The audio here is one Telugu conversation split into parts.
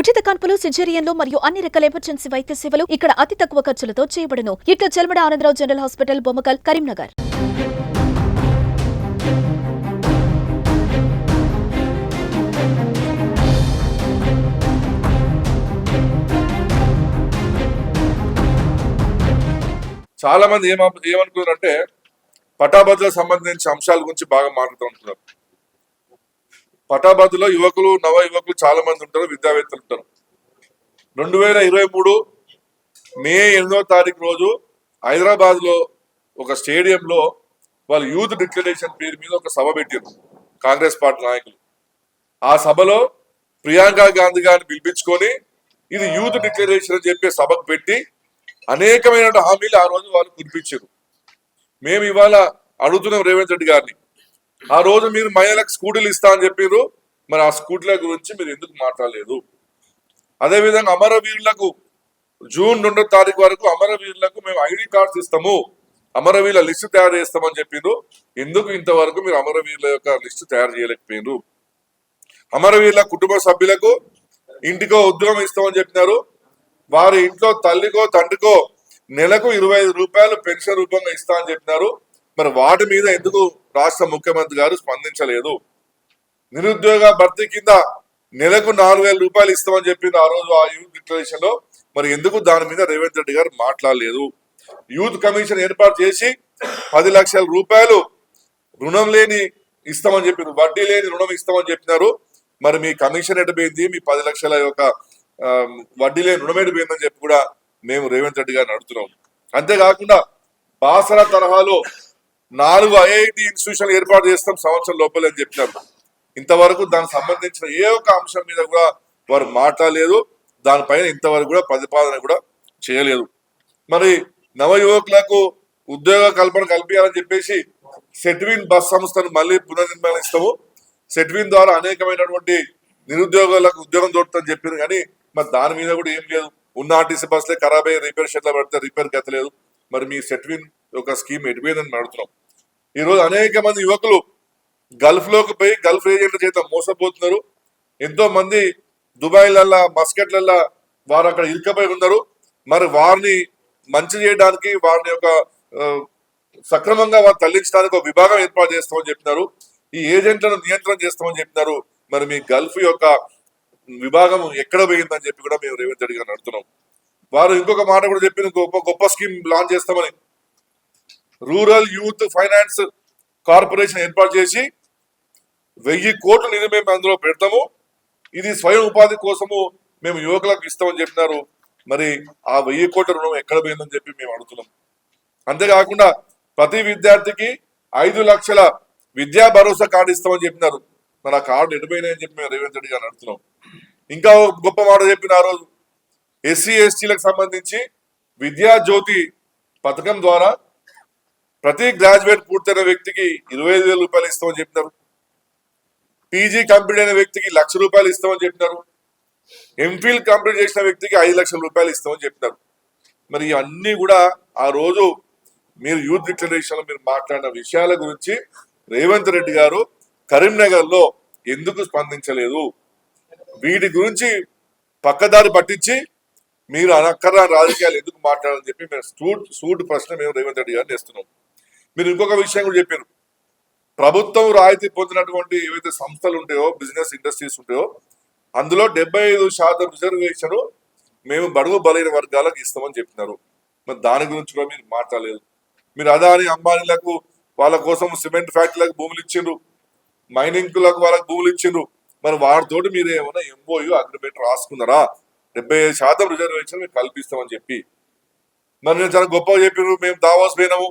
ఉచిత కాన్పులు సిజేరియన్లు మరియు అన్ని రకాల ఎమర్జెన్సీ వైద్య సేవలు ఇక్కడ అతి తక్కువ ఖర్చులతో చేయబడును. ఇట్ల చెల్మడ ఆనందరావు జనరల్ హాస్పిటల్ బొమ్మకల్ కరీంనగర్. చాలా మంది ఏమ ఏమనుకున్నారంటే పటాభద్రకు సంబంధించిన అంశాల గురించి బాగా మాట్లాడుతూ ఉంటున్నారు. పటాబాద్లో యువకులు నవ యువకులు చాలా మంది ఉంటారు విద్యావేత్తలు ఉంటారు. రెండు వేల ఇరవై మూడు మే ఎనిమిదవ తారీఖు రోజు హైదరాబాద్లో ఒక స్టేడియంలో వాళ్ళు యూత్ డిక్లరేషన్ పేరు మీద ఒక సభ పెట్టారు కాంగ్రెస్ పార్టీ నాయకులు. ఆ సభలో ప్రియాంక గాంధీ గారిని పిలిపించుకొని ఇది యూత్ డిక్లరేషన్ అని చెప్పే సభకు పెట్టి అనేకమైన హామీలు ఆ రోజు వాళ్ళు కురిపించారు మేము ఇవాళ అడుగుతున్నాం రేవంత్ రెడ్డి గారిని ఆ రోజు మీరు మహిళలకు స్కూటీలు ఇస్తా అని చెప్పారు మరి ఆ స్కూటీల గురించి మీరు ఎందుకు మాట్లాడలేదు? అదేవిధంగా అమరవీరులకు జూన్ రెండో తారీఖు వరకు అమరవీరులకు మేము ఐడి కార్డ్స్ ఇస్తాము. అమరవీరుల లిస్టు తయారు చేస్తామని చెప్పిండ్రు ఎందుకు ఇంతవరకు మీరు అమరవీరుల యొక్క లిస్టు తయారు చేయలేకపోయినారు అమరవీరుల కుటుంబ సభ్యులకు ఇంటికో ఉద్యోగం ఇస్తామని చెప్పినారు. వారి ఇంట్లో తల్లికో తండ్రికో నెలకు ఇరవై ఐదు రూపాయలు పెన్షన్ రూపంగా ఇస్తా అని చెప్పినారు. మరి వాటి మీద ఎందుకు రాష్ట్ర ముఖ్యమంత్రి గారు స్పందించలేదు. నిరుద్యోగ భర్తీ కింద నెలకు నాలుగు వేల రూపాయలు ఇస్తామని చెప్పింది ఆ రోజు ఆ యూత్ డిక్లరేషన్లో. మరి ఎందుకు దాని మీద రేవంత్ రెడ్డి గారు మాట్లాడలేదు? యూత్ కమిషన్ ఏర్పాటు చేసి పది లక్షల రూపాయలు రుణం లేని ఇస్తామని చెప్పారు వడ్డీ లేని రుణం ఇస్తామని చెప్పినారు. మరి మీ కమిషన్ ఎటుపోయింది మీ పది లక్షల యొక్క వడ్డీ లేని రుణం ఎటుపోయిందని చెప్పి కూడా మేము రేవంత్ రెడ్డి గారిని అడుగుతున్నాం. అంతేకాకుండా బాసర తరహాలో నాలుగు ఐఐటి ఇన్స్టిట్యూషన్లు ఏర్పాటు చేస్తాం సంవత్సరం లోపలే అని చెప్పినారు. ఇంతవరకు దానికి సంబంధించిన ఏ ఒక్క అంశం మీద కూడా వారు మాట్లాడలేదు. దానిపైన ఇంతవరకు కూడా ప్రతిపాదన కూడా చేయలేదు. మరి నవయువకులకు ఉద్యోగ కల్పన కల్పించాలని చెప్పేసి సెట్విన్ బస్ సంస్థను మళ్ళీ పునర్నిర్మాణం ఇస్తాము సెట్విన్ ద్వారా అనేకమైనటువంటి నిరుద్యోగులకు ఉద్యోగం దొరుకుతుందని చెప్పారు కానీ మరి దాని మీద కూడా ఏం లేదు. ఉన్న ఆర్టీసీ బస్సులే ఖరాబ్ అయ్యి రిపేర్ షెడ్లో పెడితే రిపేర్ గతలేదు మరి మీ సెట్విన్ ఒక స్కీమ్ ఎటుపోయిందని అడుగుతున్నాం ఈరోజు అనేక మంది యువకులు గల్ఫ్లోకి పోయి గల్ఫ్ ఏజెంట్ల చేత మోసపోతున్నారు. ఎంతో మంది దుబాయ్లల్లా మస్కెట్లల్లా వారు అక్కడ ఇరుకపోయి ఉన్నారు. మరి వారిని మంచి చేయడానికి వారిని యొక్క సక్రమంగా వారు తరలించడానికి ఒక విభాగం ఏర్పాటు చేస్తామని చెప్పినారు. ఈ ఏజెంట్లను నియంత్రణ చేస్తామని చెప్పినారు. మరి మీ గల్ఫ్ యొక్క విభాగం ఎక్కడ పోయిందని చెప్పి కూడా మేము రేవంత్ రెడ్డి గారిని అడుగుతున్నాం. వారు ఇంకొక మాట కూడా చెప్పిన గొప్ప గొప్ప స్కీమ్ లాంచ్ చేస్తామని రూరల్ యూత్ ఫైనాన్స్ కార్పొరేషన్ ఏర్పాటు చేసి వెయ్యి కోట్ల నిధి మేము అందులో పెడతాము. ఇది స్వయం ఉపాధి కోసము మేము యువకులకు ఇస్తామని చెప్పినారు. మరి ఆ వెయ్యి కోట్ల రుణం ఎక్కడ పోయిందని చెప్పి మేము అడుగుతున్నాం. అంతేకాకుండా ప్రతి విద్యార్థికి ఐదు లక్షల విద్యా భరోసా కార్డు ఇస్తామని చెప్పినారు. మరి ఆ కార్డు ఎడిపోయినాయని చెప్పి మేము రేవంత్ రెడ్డి గారు అడుగుతున్నాం. ఇంకా ఒక గొప్ప మాట చెప్పిన ఆ రోజు ఎస్సీ ఎస్టీలకు సంబంధించి విద్యా జ్యోతి పథకం ద్వారా ప్రతి గ్రాడ్యుయేట్ పూర్తయిన వ్యక్తికి ఇరవై ఐదు వేల రూపాయలు ఇస్తామని చెప్పినారు. పీజీ కంప్లీట్ అయిన వ్యక్తికి లక్ష రూపాయలు ఇస్తామని చెప్పినారు. ఎంఫిల్ కంప్లీట్ చేసిన వ్యక్తికి ఐదు లక్షల రూపాయలు ఇస్తామని చెప్పినారు. మరి ఇవన్నీ కూడా ఆ రోజు మీరు యూత్ డిక్లరేషన్లో మీరు మాట్లాడిన విషయాల గురించి రేవంత్ రెడ్డి గారు కరీంనగర్లో ఎందుకు స్పందించలేదు? వీటి గురించి పక్కదారి పట్టించి మీరు అనక్కర రాజకీయాలు ఎందుకు మాట్లాడాలని చెప్పి మేము సూట్ సూట్ ప్రశ్న మేము రేవంత్ రెడ్డి గారిని చేస్తున్నాం మీరు ఇంకొక విషయం కూడా చెప్పారు. ప్రభుత్వం రాయితీ పొందినటువంటి ఏవైతే సంస్థలు ఉంటాయో బిజినెస్ ఇండస్ట్రీస్ ఉంటాయో అందులో డెబ్బై ఐదు శాతం రిజర్వేషన్ మేము బడుగు బలైన వర్గాలకు ఇస్తామని చెప్పినారు. మరి దాని గురించి కూడా మీరు మాట్లాడలేదు. మీరు అదాని అంబానీలకు వాళ్ళ కోసం సిమెంట్ ఫ్యాక్టరీలకు భూములు ఇచ్చిండ్రు. మైనింగ్లకు వాళ్ళకి భూములు ఇచ్చిండ్రు. మరి వాటితోటి మీరు ఏమైనా ఎంఓయూ అగ్రిమెంట్ రాసుకున్నారా? డెబ్బై ఐదు శాతం రిజర్వేషన్ మేము కల్పిస్తామని చెప్పి. మరి నేను చాలా గొప్పగా చెప్పినారు. మేము దావాస్ పోయినాము.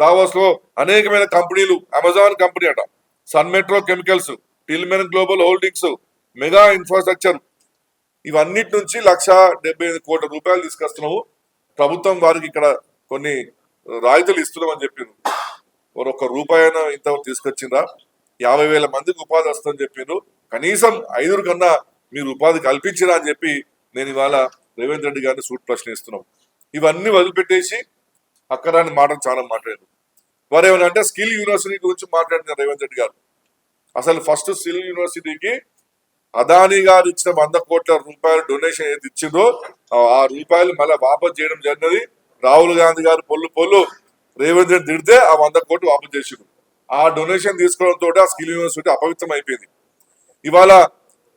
దావోస్లో అనేకమైన కంపెనీలు అమెజాన్ కంపెనీ అట. Sun metro chemicals Tillman global holdings mega infrastructure. ఇవన్నిటి నుంచి లక్ష డెబ్బై ఐదు కోట్ల రూపాయలు తీసుకొస్తున్నాము ప్రభుత్వం వారికి ఇక్కడ కొన్ని రాయితీలు ఇస్తున్నామని చెప్పిండ్రు వారు ఒక్క రూపాయి అయినా ఇంతవరకు తీసుకొచ్చిందా యాభై వేల మందికి ఉపాధి వస్తుందని చెప్పిండ్రు. కనీసం ఐదుగురు కన్నా మీరు ఉపాధి కల్పించిరా అని చెప్పి నేను ఇవాళ రేవంత్ రెడ్డి గారిని సూట్ ప్రశ్నిస్తున్నాం. ఇవన్నీ వదిలిపెట్టేసి అక్కరాని మాటలు చాలా మాట్లాడారు. వారు ఏమైనా స్కిల్ యూనివర్సిటీ గురించి మాట్లాడినారు రేవంత్ రెడ్డి గారు. అసలు ఫస్ట్ స్కిల్ యూనివర్సిటీకి అదానీ గారు ఇచ్చిన వంద కోట్ల రూపాయల డొనేషన్ ఏది ఇచ్చిందో ఆ- రూపాయలు మళ్ళీ వాపస్ చేయడం జరిగినది రాహుల్ గాంధీ గారు పొల్లు పొల్లు రేవంత్ రెడ్డి తిడితే ఆ వంద కోట్లు వాపస్ చేసిండు. ఆ డొనేషన్ తీసుకోవడంతో ఆ స్కిల్ యూనివర్సిటీ అపవిత్రం అయిపోయింది. ఇవాళ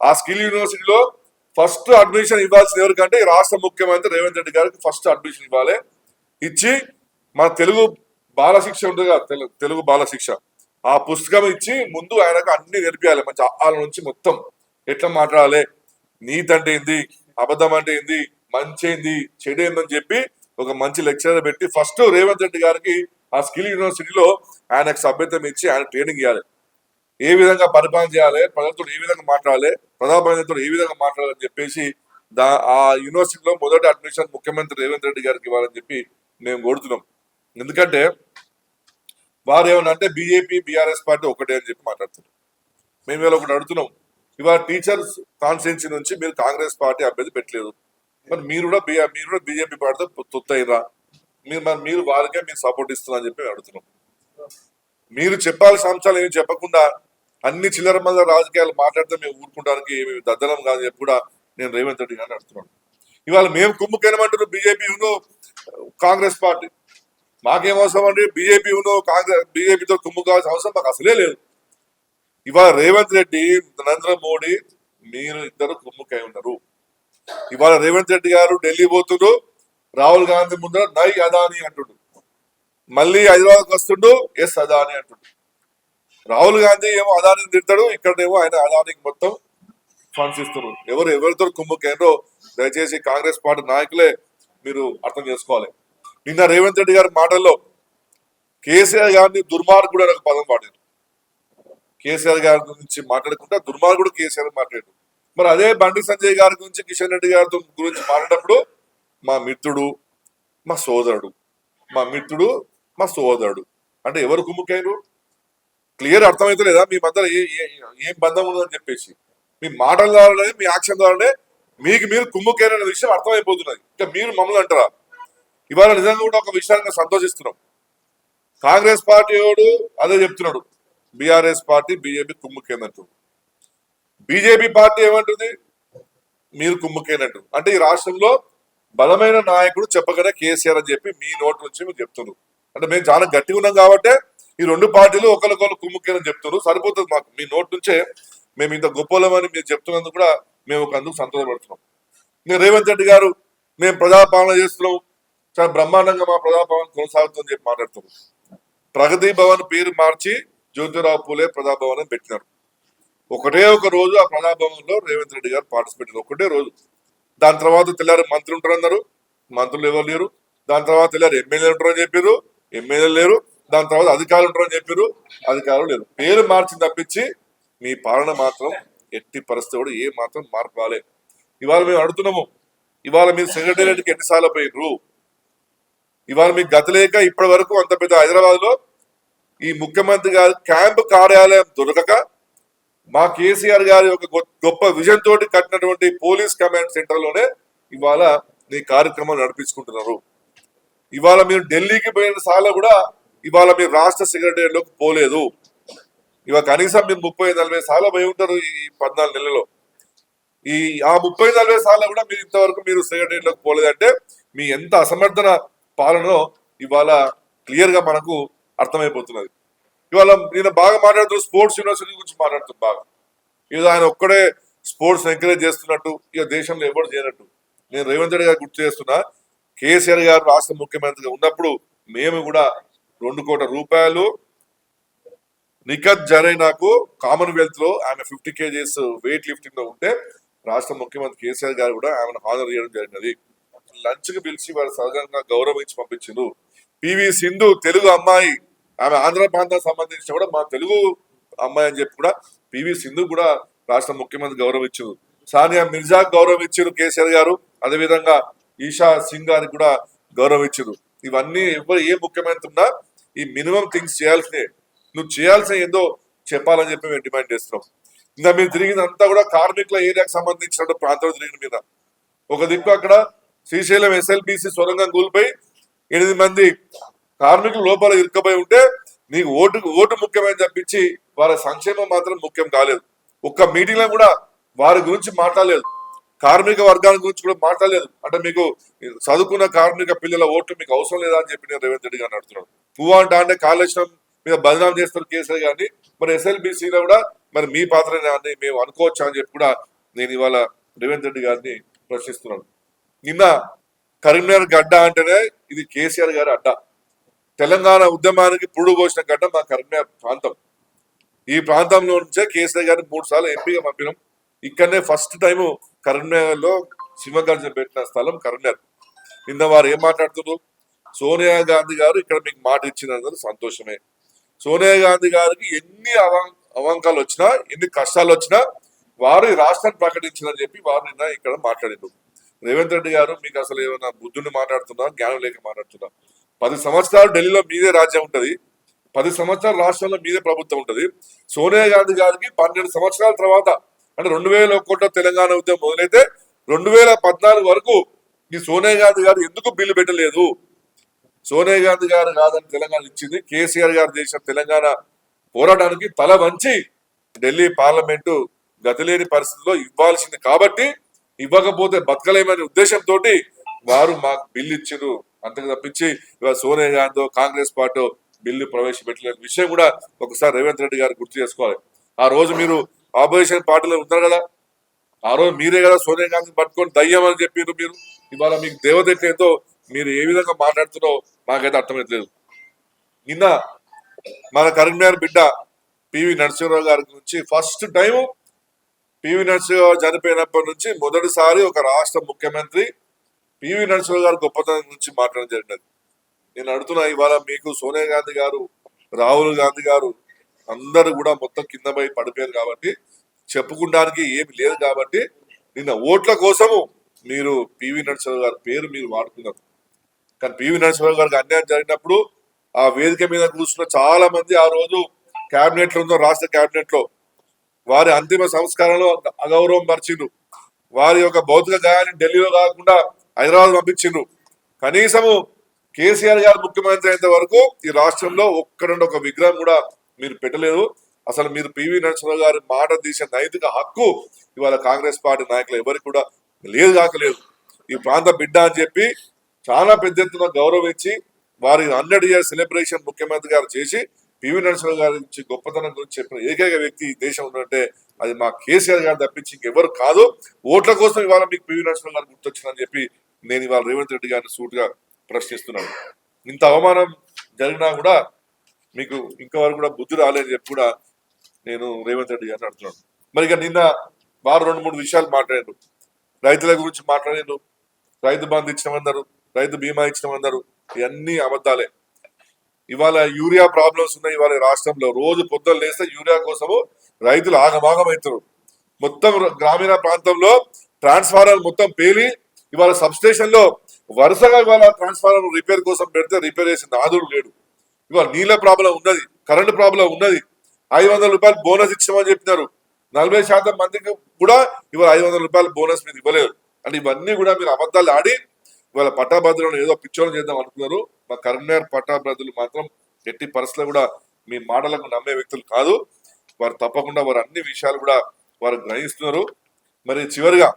ఆ స్కిల్ యూనివర్సిటీలో ఫస్ట్ అడ్మిషన్ ఇవ్వాల్సిన ఎవరికంటే ఈ రాష్ట్ర ముఖ్యమంత్రి రేవంత్ రెడ్డి గారికి ఫస్ట్ అడ్మిషన్ ఇవ్వాలి. ఇచ్చి మన తెలుగు బాలశిక్ష ఉంటుంది కదా తెలుగు బాలశిక్ష. ఆ పుస్తకం ఇచ్చి ముందు ఆయనకు అన్ని నేర్పియాలి. మంచి ఆల నుంచి మొత్తం. ఎట్లా మాట్లాడాలి? నీతి అంటే ఏంది? అబద్ధం అంటే ఏంది? మంచి ఏంది? చెడు ఏందని చెప్పి ఒక మంచి లెక్చరర్ పెట్టి ఫస్ట్ రేవంత్ రెడ్డి గారికి ఆ స్కిల్ యూనివర్సిటీలో ఆయనకు సభ్యత్వం ఇచ్చి ఆయన ట్రైనింగ్ ఇవ్వాలి ఏ విధంగా పరిపాలన చేయాలి? ప్రజలతో ఏ విధంగా మాట్లాడాలి? ప్రజాప్రతినిధులతో ఏ విధంగా మాట్లాడాలని చెప్పేసి దా ఆ యూనివర్సిటీలో మొదటి అడ్మిషన్ ముఖ్యమంత్రి రేవంత్ రెడ్డి గారికి ఇవ్వాలని చెప్పి మేము కోరుతున్నాం. ఎందుకంటే వారు ఏమన్నా అంటే బీజేపీ బీఆర్ఎస్ పార్టీ ఒకటే అని చెప్పి మాట్లాడుతున్నారు. మేము ఇవాళ ఒకటి అడుగుతున్నాం. ఇవాళ టీచర్స్ కాన్స్టిట్యున్సీ నుంచి మీరు కాంగ్రెస్ పార్టీ అభ్యర్థి పెట్టలేదు. మరి మీరు కూడా బి మీరు కూడా బీజేపీ పార్టీతో తొత్తయిరా మీరు మరి మీరు వారికే మీరు సపోర్ట్ ఇస్తున్నా అని చెప్పి అడుగుతున్నాం. మీరు చెప్పాల్సిన అంశాలు ఏమి చెప్పకుండా అన్ని చిల్లర మల్ల రాజకీయాలు మాట్లాడితే మేము ఊరుకుంటానికి ఏమి దద్దలం కాదు చెప్పి కూడా నేను రేవంత్ రెడ్డి గారిని అడుగుతున్నాను. ఇవాళ మేము కుమ్ముకేనమంటారు బీజేపీ కాంగ్రెస్ పార్టీ. మాకేం అవసరం అండి? బీజేపీ కాంగ్రెస్ బీజేపీతో కుమ్ము కావాల్సిన అవసరం మాకు అసలే లేదు. ఇవాళ రేవంత్ రెడ్డి నరేంద్ర మోడీ మీరు ఇద్దరు కుమ్ముకై ఉన్నారు. ఇవాళ రేవంత్ రెడ్డి గారు ఢిల్లీ పోతుండ్రు రాహుల్ గాంధీ ముందర నై అదాని అంటుండు. మళ్ళీ హైదరాబాద్కి వస్తుండు ఎస్ అదాని అంటుండు. రాహుల్ గాంధీ ఏమో అదాని తిడతాడు ఇక్కడేమో ఆయన అదానికి మొత్తం ఫండ్స్ ఇస్తున్నారు. ఎవరు ఎవరితో కుమ్ముకైనరో దయచేసి కాంగ్రెస్ పార్టీ నాయకులే మీరు అర్థం చేసుకోవాలి. నిన్న రేవంత్ రెడ్డి గారి మాటల్లో కేసీఆర్ గారిని దుర్మార్గుడు అనే ఒక పదం వాడారు. కేసీఆర్ గారి గురించి మాట్లాడుకుంటా దుర్మార్గుడు కేసీఆర్ మాట్లాడారు. మరి అదే బండి సంజయ్ గారి గురించి కిషన్ రెడ్డి గారితో గురించి మాట్లాడినప్పుడు మా మిత్రుడు మా సోదరుడు మా మిత్రుడు మా సోదరుడు అంటే ఎవరు కుమ్ముకైనరు? క్లియర్ అర్థమవుతలేదా మీ మధ్య ఏ- ఏం బంధం ఉందని చెప్పేసి. మీ మాటల ద్వారానే మీ యాక్షన్ ద్వారానే మీకు మీరు కుమ్ముకైన విషయం అర్థమైపోతున్నది. ఇంకా మీరు మమ్మల్ని అంటారా? ఇవాళ నిజంగా కూడా ఒక విషయాన్ని సంతోషిస్తున్నాం. కాంగ్రెస్ పార్టీ వాడు అదే చెప్తున్నాడు. బీఆర్ఎస్ పార్టీ బీజేపీ కుమ్ముకేనట్టు బీజేపీ పార్టీ ఏమంటుంది? మీరు కుమ్ముకేనట్టు అంటే ఈ రాష్ట్రంలో బలమైన నాయకుడు చెప్పగానే కేసీఆర్ అని చెప్పి మీ నోటి నుంచి మీరు చెప్తున్నారు. అంటే మేము చాలా గట్టిగా ఉన్నాం కాబట్టి ఈ రెండు పార్టీలు ఒకరికొకరు కుమ్ముకేనని చెప్తున్నారు. సరిపోతుంది మాకు. మీ నోటి నుంచే మేము ఇంత గొప్పలమని మీరు చెప్తున్నందుకు కూడా మేము ఒక అందుకు సంతోషపడుతున్నాం. మీరు రేవంత్ రెడ్డి గారు మేము ప్రజాపాలన చేస్తున్నాం. చాలా బ్రహ్మాండంగా మా ప్రజాభవన్ కొనసాగుతుందని చెప్పి మాట్లాడుతున్నారు. ప్రగతి భవన్ పేరు మార్చి జ్యోతిరావు పూలే ప్రజాభవన్ అని పెట్టినారు. ఒకటే ఒక రోజు ఆ ప్రజాభవన్లో రేవంత్ రెడ్డి గారు పార్టిసిపేట్ ఒకటే రోజు. దాని తర్వాత తెల్లారు మంత్రులు ఉంటారన్నారు మంత్రులు ఎవరు లేరు. దాని తర్వాత తెల్లారు ఎమ్మెల్యేలు ఉంటారని చెప్పారు. ఎమ్మెల్యేలు లేరు. దాని తర్వాత అధికారులు ఉంటారని చెప్పారు. అధికారులు లేరు. పేరు మార్చి తప్పించి మీ పాలన మాత్రం ఎట్టి పరిస్థితి కూడా ఏ మాత్రం మార్పు రాలేదు. ఇవాళ మేము అడుగుతున్నాము. ఇవాళ మీరు సెక్రటేరియట్కి ఎన్నిసార్లు పోయినరు ఇవాళ మీకు గతి లేక ఇప్పటి వరకు అంత పెద్ద హైదరాబాద్లో ఈ ముఖ్యమంత్రి గారు క్యాంపు కార్యాలయం దొరకక మా కేసీఆర్ గారి ఒక గొప్ప విజన్ తోటి కట్టినటువంటి పోలీస్ కమాండ్ సెంటర్లోనే ఇవాళ మీ కార్యక్రమం నడిపించుకుంటున్నారు. ఇవాళ మీరు ఢిల్లీకి పోయిన సార్లు కూడా ఇవాళ మీరు రాష్ట్ర సెక్రటరీలోకి పోలేదు. ఇవాళ కనీసం మీరు ముప్పై నలభై సార్లు పోయి ఉంటారు ఈ పద్నాలుగు నెలలో ఈ ఆ ముప్పై నలభై సార్లు కూడా మీరు ఇంతవరకు మీరు సెక్రటరీలోకి పోలేదంటే మీ ఎంత అసమర్థన పాలనలో ఇవాళ క్లియర్గా మనకు అర్థమైపోతున్నది. ఇవాళ నేను బాగా మాట్లాడుతూ స్పోర్ట్స్ యూనివర్సిటీ గురించి మాట్లాడుతుంది బాగా. ఏదో ఆయన ఒక్కడే స్పోర్ట్స్ ఎంకరేజ్ చేస్తున్నట్టు ఇక దేశంలో ఎవరు చేయనట్టు. నేను రేవంత్ రెడ్డి గారు గుర్తు చేస్తున్నా కేసీఆర్ గారు రాష్ట్ర ముఖ్యమంత్రిగా ఉన్నప్పుడు మేము కూడా రెండు కోట్ల రూపాయలు నిఖత్ జరైనాకు కామన్వెల్త్లో ఆమె ఫిఫ్టీ కేజీస్ వెయిట్ లిఫ్టింగ్లో ఉంటే రాష్ట్ర ముఖ్యమంత్రి కేసీఆర్ గారు కూడా ఆమెను హాజరు చేయడం జరిగినది. లంచ్కి పిలిచి వారు సహజంగా గౌరవించి పంపించిండ్రు పివి సింధు తెలుగు అమ్మాయి. ఆమె ఆంధ్ర ప్రాంతానికి సంబంధించిన కూడా మా తెలుగు అమ్మాయి అని చెప్పి కూడా పివి సింధు కూడా రాష్ట్ర ముఖ్యమంత్రి గౌరవించారు సానియా మిర్జా గౌరవించారు కేసీఆర్ గారు. అదేవిధంగా ఈషా సింగ్ గారికి కూడా గౌరవించారు ఇవన్నీ ఎవరు ఏ ముఖ్యమంత్రి ఉన్నా ఈ మినిమం థింగ్స్ చేయాల్సినే నువ్వు చేయాల్సిన ఏందో చెప్పాలని చెప్పి మేము డిమాండ్ చేస్తున్నాం. ఇంకా మీరు తిరిగిందంతా కూడా కార్మికుల ఏరియాకి సంబంధించిన ప్రాంతంలో తిరిగిన మీద. ఒక దిక్కు అక్కడ శ్రీశైలం ఎస్ఎల్బిసి సొరంగం కూలిపోయి ఎనిమిది మంది కార్మికులు లోపల ఇరుక్కుపోయి ఉంటే నీకు ఓటు ఓటు ముఖ్యమని చెప్పించి వాళ్ళ సంక్షేమం మాత్రం ముఖ్యం కాలేదు. ఒక్క మీటింగ్లో కూడా వారి గురించి మాట్లాడలేదు. కార్మిక వర్గాల గురించి కూడా మాట్లాడలేదు. అంటే మీకు చదువుకున్న కార్మిక పిల్లల ఓటు మీకు అవసరం లేదా అని చెప్పి నేను రేవంత్ రెడ్డి గారిని అడుగుతున్నాను. పువ్వు అంట అంటే కాళేశ్వరం మీద బదనాం చేస్తారు కేసీఆర్ గారిని. మరి ఎస్ఎల్బిసిలో కూడా మరి మీ పాత్ర అని మేము అనుకోవచ్చా అని చెప్పి కూడా నేను ఇవాళ రేవంత్ రెడ్డి గారిని ప్రశ్నిస్తున్నాను. నిన్న కరీంనగర్ గడ్డ అంటేనే ఇది కేసీఆర్ గారి అడ్డ. తెలంగాణ ఉద్యమానికి పురుడు పోసిన గడ్డ మా కరీంనగర్ ప్రాంతం. ఈ ప్రాంతంలో నుంచే కేసీఆర్ గారిని మూడు సార్లు ఎంపీగా పంపినాం. ఇక్కడనే ఫస్ట్ టైం కరీంనగర్లో సింహగర్జన పెట్టిన స్థలం కరీంనగర్. నిన్న వారు ఏం మాట్లాడుతున్నారు? సోనియా గాంధీ గారు ఇక్కడ మీకు మాట ఇచ్చినందుకు సంతోషమే. సోనియా గాంధీ గారికి ఎన్ని అవం అవంకాలు వచ్చినా ఎన్ని కష్టాలు వచ్చినా వారు రాష్ట్రాన్ని ప్రకటించారని చెప్పి వారు నిన్న ఇక్కడ మాట్లాడిండు రేవంత్ రెడ్డి గారు మీకు అసలు ఏమైనా బుద్ధుని మాట్లాడుతున్నా జ్ఞానం లేక మాట్లాడుతున్నా. పది సంవత్సరాలు ఢిల్లీలో మీదే రాజ్యం ఉంటది. పది సంవత్సరాలు రాష్ట్రంలో మీదే ప్రభుత్వం ఉంటది. సోనియా గాంధీ గారికి పన్నెండు సంవత్సరాల తర్వాత అంటే రెండు వేల ఒక్కటో తెలంగాణ ఉద్యమం మొదలైతే రెండు వేల పద్నాలుగు వరకు ఈ సోనియా గాంధీ గారు ఎందుకు బిల్లు పెట్టలేదు? సోనియా గాంధీ గారు కాదని తెలంగాణ ఇచ్చింది. కేసీఆర్ గారు చేసిన తెలంగాణ పోరాటానికి తల వంచి ఢిల్లీ పార్లమెంటు గతిలేని పరిస్థితిలో ఇవ్వాల్సింది కాబట్టి ఇవ్వకపోతే బతకలేమనే ఉద్దేశంతో వారు మాకు బిల్లు ఇచ్చారు అంతకు తప్పించి ఇవాళ సోనియా గాంధీ కాంగ్రెస్ పార్టీ బిల్లు ప్రవేశపెట్టలేని విషయం కూడా ఒకసారి రేవంత్ రెడ్డి గారు గుర్తు చేసుకోవాలి. ఆ రోజు మీరు ఆపోజిషన్ పార్టీలో ఉన్నారు కదా? ఆ రోజు మీరే కదా సోనియా గాంధీ పట్టుకొని దయ్యం అని చెప్పారు మీరు. ఇవాళ మీకు దేవత మీరు ఏ విధంగా మాట్లాడుతున్నారో మాకైతే అర్థమవుతలేదు నిన్న మన కరీంనగర్ బిడ్డ పివి నరసింహరావు గారి గురించి first time P V Narasimharao చనిపోయినప్పటి నుంచి మొదటిసారి ఒక రాష్ట్ర ముఖ్యమంత్రి పివి నరసింహ గారు గొప్పతనం గురించి మాట్లాడడం జరిగినది. నేను అడుగుతున్నా ఇవాళ మీకు సోనియా గాంధీ గారు రాహుల్ గాంధీ గారు అందరూ కూడా మొత్తం కింద పోయి పడిపోయారు కాబట్టి చెప్పుకోవడానికి ఏమి లేదు కాబట్టి నిన్న ఓట్ల కోసము మీరు పివి నరసింహ గారి పేరు మీరు వాడుకున్నారు. కానీ పివి నరసింహ గారికి అన్యాయం జరిగినప్పుడు ఆ వేదిక మీద కూర్చున్న చాలా మంది ఆ రోజు క్యాబినెట్లో ఉందో రాష్ట్ర క్యాబినెట్లో వారి అంతిమ సంస్కారంలో అగౌరవం పరిచిండ్రు వారి యొక్క భౌతిక గాయాన్ని ఢిల్లీలో కాకుండా హైదరాబాద్ పంపించిండ్రు కనీసము కేసీఆర్ గారు ముఖ్యమంత్రి అయినంత వరకు ఈ రాష్ట్రంలో ఒక్కడండి ఒక విగ్రహం కూడా మీరు పెట్టలేదు. అసలు మీరు పివి నరసింహరావు గారి మాట తీసే నైతిక హక్కు ఇవాళ కాంగ్రెస్ పార్టీ నాయకులు ఎవరికి కూడా లేదు కాకలేదు. ఈ ప్రాంత బిడ్డ అని చెప్పి చాలా పెద్ద ఎత్తున గౌరవించి వారి హండ్రెడ్ ఇయర్ సెలబ్రేషన్ ముఖ్యమంత్రి గారు చేసి పివి నరసింహ గారి గొప్పతనం గురించి చెప్పిన ఏకైక వ్యక్తి ఈ దేశం అంటే అది మా కేసీఆర్ గారు తప్పించి ఇంకెవరు కాదు. ఓట్ల కోసం ఇవాళ మీకు పివి నరసింహ గారు గుర్తొచ్చిందని చెప్పి నేను ఇవాళ రేవంత్ రెడ్డి గారిని సూటిగా ప్రశ్నిస్తున్నాను. ఇంత అవమానం జరిగినా కూడా మీకు ఇంతవరకు కూడా బుద్ధి రాలేదని చెప్పి కూడా నేను రేవంత్ రెడ్డి గారిని అడుగుతున్నాను. మరి ఇక నిన్న వారు రెండు మూడు విషయాలు మాట్లాడారు. రైతుల గురించి మాట్లాడారు. రైతు బంధు ఇచ్చినామన్నారు రైతు బీమా ఇచ్చినామన్నారు ఇవన్నీ అబద్ధాలే. ఇవాళ యూరియా ప్రాబ్లమ్స్ ఉన్నాయి ఇవాళ రాష్ట్రంలో. రోజు పొద్దులు లేస్తే యూరియా కోసము రైతులు ఆగమాగమవుతారు మొత్తం గ్రామీణ ప్రాంతంలో ట్రాన్స్ఫార్మర్ మొత్తం పేలి ఇవాళ సబ్ స్టేషన్లో వరుసగా ఇవాళ ట్రాన్స్ఫార్మర్ రిపేర్ కోసం పెడితే రిపేర్ చేసిన ఆదుడు లేడు. ఇవాళ నీళ్ళ ప్రాబ్లం ఉన్నది కరెంటు ప్రాబ్లం ఉన్నది. ఐదు వందల రూపాయలు బోనస్ ఇచ్చామని చెప్పినారు. నలభై శాతం మందికి కూడా ఇవాళ ఐదు వందల రూపాయలు బోనస్ మీరు ఇవ్వలేరు. అంటే ఇవన్నీ కూడా మీరు అబద్ధాలు ఆడి ఇవాళ పట్టాభద్రులను ఏదో పిచ్చోలు చేద్దాం అనుకున్నారు. మా కరీంనగర్ పట్టాభద్రులు మాత్రం ఎట్టి పరిస్థితులు కూడా మీ మాటలకు నమ్మే వ్యక్తులు కాదు. వారు తప్పకుండా వారు అన్ని విషయాలు కూడా వారు గ్రహిస్తున్నారు. మరి చివరిగా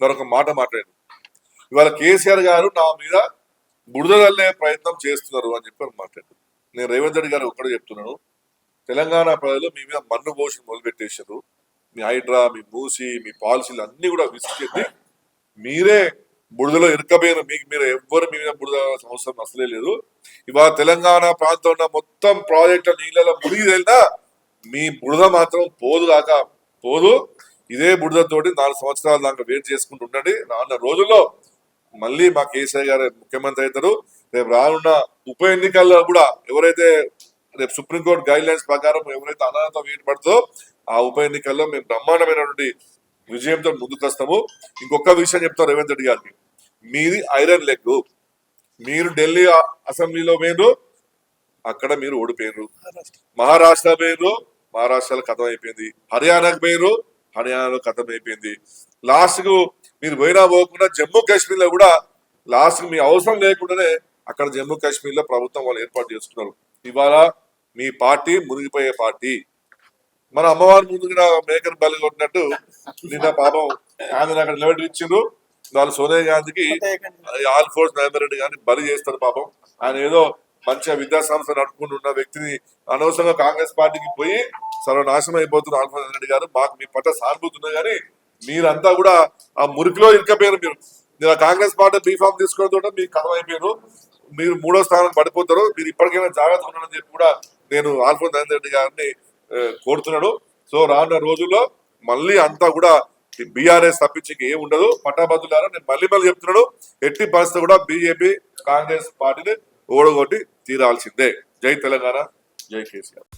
వారు ఒక మాట మాట్లాడారు ఇవాళ కేసీఆర్ గారు నా మీద బురద ప్రయత్నం చేస్తున్నారు అని చెప్పి మాట్లాడు మాట్లాడారు. నేను రేవంత్ రెడ్డి గారు ఒక్కడే చెప్తున్నాను. తెలంగాణ ప్రజలు మీ మీద మన్ను పోషణ మొదలుపెట్టేశారు మీ హైడ్రా మీ మూసి మీ పాలసీలు అన్ని కూడా విసిచెంది మీరే బురదలో ఇరుకపోయిన మీకు మీరు ఎవ్వరు మీ మీద బురద అవసరం అసలే లేదు. ఇవాళ తెలంగాణ ప్రాంతంలో మొత్తం ప్రాజెక్టుల నీళ్ళలో మునిగి తేలినా మీ బురద మాత్రం పోదు కాక పోదు. ఇదే బుడిదతోటి నాలుగు సంవత్సరాల దాకా వెయిట్ చేసుకుంటూ ఉండండి. రానున్న రోజుల్లో మళ్ళీ మా కేసీఆర్ గారు ముఖ్యమంత్రి అవుతారు. రేపు రానున్న ఉప ఎన్నికల్లో కూడా ఎవరైతే రేపు సుప్రీంకోర్టు గైడ్ లైన్స్ ప్రకారం ఎవరైతే అనాథత వెయిట్ పడుతుందో ఆ ఉప ఎన్నికల్లో మేము బ్రహ్మాండమైనటువంటి విజయంతో ముందుకు వస్తాము. ఇంకొక విషయం చెప్తాం రేవంత్ రెడ్డి గారికి. మీది ఐరన్ లెగ్. మీరు ఢిల్లీ అసెంబ్లీలో పోయినరు అక్కడ మీరు ఓడిపోయారు మహారాష్ట్ర. పోయినరు మహారాష్ట్రలో కథం అయిపోయింది హర్యానాకు పోయినరు హర్యానాలో కథం అయిపోయింది లాస్ట్కు మీరు పోయినా పోకుండా జమ్మూ కాశ్మీర్లో కూడా లాస్ట్ మీ అవసరం లేకుండానే అక్కడ జమ్మూ కాశ్మీర్లో ప్రభుత్వం వాళ్ళు ఏర్పాటు చేసుకున్నారు ఇవాళ మీ పార్టీ మునిగిపోయే పార్టీ. మన అమ్మవారి ముందు కూడా మేకను బలి కొట్టినట్టు నిన్న పాపం ఆమెను అక్కడ నిలబెట్టించారు వాళ్ళు సోనియా గాంధీకి ఆల్ ఫోర్స్ నరేందర్ రెడ్డి గారిని బలి చేస్తారు పాపం. ఆయన ఏదో మంచిగా విద్యా సంస్థ నడుపుకుంటూ ఉన్న వ్యక్తిని అనవసరంగా కాంగ్రెస్ పార్టీకి పోయి సర్వనాశనం అయిపోతున్న ఆల్ఫోన్స్ రెడ్డి గారు మాకు మీ పట్ల సానుభూతి ఉన్నది కానీ మీరంతా కూడా ఆ మురికిలో ఇరుకపోయారు మీరు. మీరు కాంగ్రెస్ పార్టీ బీఫామ్ తీసుకోవడం తోట మీకు కథం అయిపోయారు మీరు మూడో స్థానం పడిపోతారు. మీరు ఇప్పటికైనా జాగ్రత్త ఉన్నారని చెప్పి కూడా నేను ఆల్ఫోన్స్ నరేందర్ రెడ్డి గారిని కోరుతున్నాడు సో రానున్న రోజుల్లో మళ్ళీ అంతా కూడా బీఆర్ఎస్ తప్పించి ఏం ఉండదు. పట్టాభద్రులారా నేను మళ్ళీ మళ్ళీ చెప్తున్నాడు ఎట్టి పరిస్థితి కూడా బీజేపీ కాంగ్రెస్ పార్టీని ఓడగొట్టి తీరాల్సిందే. జై తెలంగాణ జై కేసీఆర్.